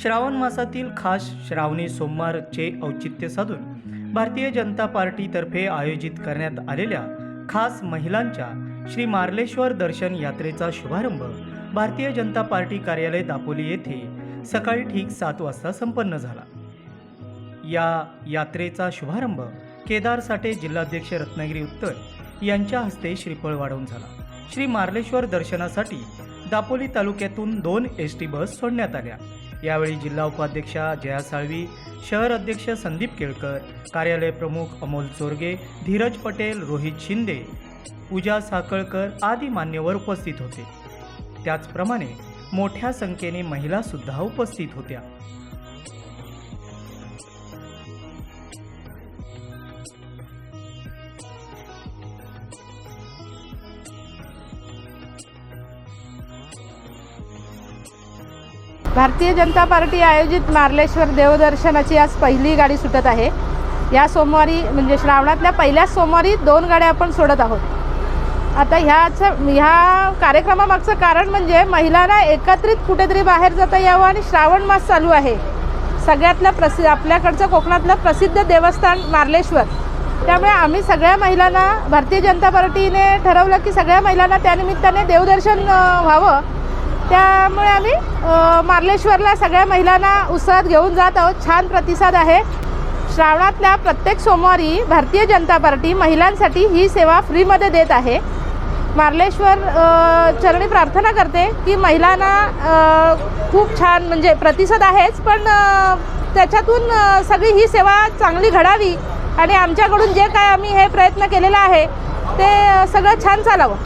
श्रावण मासातील खास श्रावणी सोमवारचे औचित्य साधून भारतीय जनता पार्टीतर्फे आयोजित करण्यात आलेल्या खास महिलांच्या श्री मार्लेश्वर दर्शन यात्रेचा शुभारंभ भारतीय जनता पार्टी कार्यालय दापोली येथे सकाळी ठीक सात वाजता संपन्न झाला. या यात्रेचा शुभारंभ केदार साठे जिल्हाध्यक्ष रत्नागिरी उत्तर यांच्या हस्ते श्रीफळ वाढवून झाला. श्री मार्लेश्वर दर्शनासाठी दापोली तालुक्यातून दोन एस टी बस सोडण्यात आल्या. यावेळी जिल्हा उपाध्यक्षा जया साळवी शहर अध्यक्ष संदीप केळकर कार्यालय प्रमुख अमोल चोरगे धीरज पटेल रोहित शिंदे पूजा साकळकर आदी मान्यवर उपस्थित होते. त्याचप्रमाणे मोठ्या संख्येने महिलासुद्धा उपस्थित होत्या. भारतीय जनता पार्टी आयोजित मार्लेश्वर देवदर्शनाची आज पहिली गाडी सुटत आहे. या सोमवारी म्हणजे श्रावणातल्या पहिल्याच सोमवारी दोन गाड्या आपण सोडत आहोत. आता ह्याचं ह्या कार्यक्रमामागचं कारण म्हणजे महिलांना एकत्रित कुठेतरी बाहेर जाता यावं आणि श्रावण मास चालू आहे. सगळ्यातलं प्रसि आपल्याकडचं कोकणातलं प्रसिद्ध देवस्थान मार्लेश्वर. त्यामुळे आम्ही सगळ्या महिलांना भारतीय जनता पार्टीने ठरवलं की सगळ्या महिलांना त्यानिमित्ताने देवदर्शन व्हावं. त्यामुळे आम्ही मार्लेश्वरला सगळ्या महिलांना उत्साहात घेऊन जात आहोत. छान प्रतिसाद आहे. श्रावणातल्या प्रत्येक सोमवारी भारतीय जनता पार्टी महिलांसाठी ही सेवा फ्रीमध्ये देत आहे. मार्लेश्वर चरणी प्रार्थना करते की महिलांना खूप छान म्हणजे प्रतिसाद आहेच पण त्याच्यातून सगळी ही सेवा चांगली घडावी आणि आमच्याकडून जे काय आम्ही हे प्रयत्न केलेला आहे ते सगळं छान चालावं.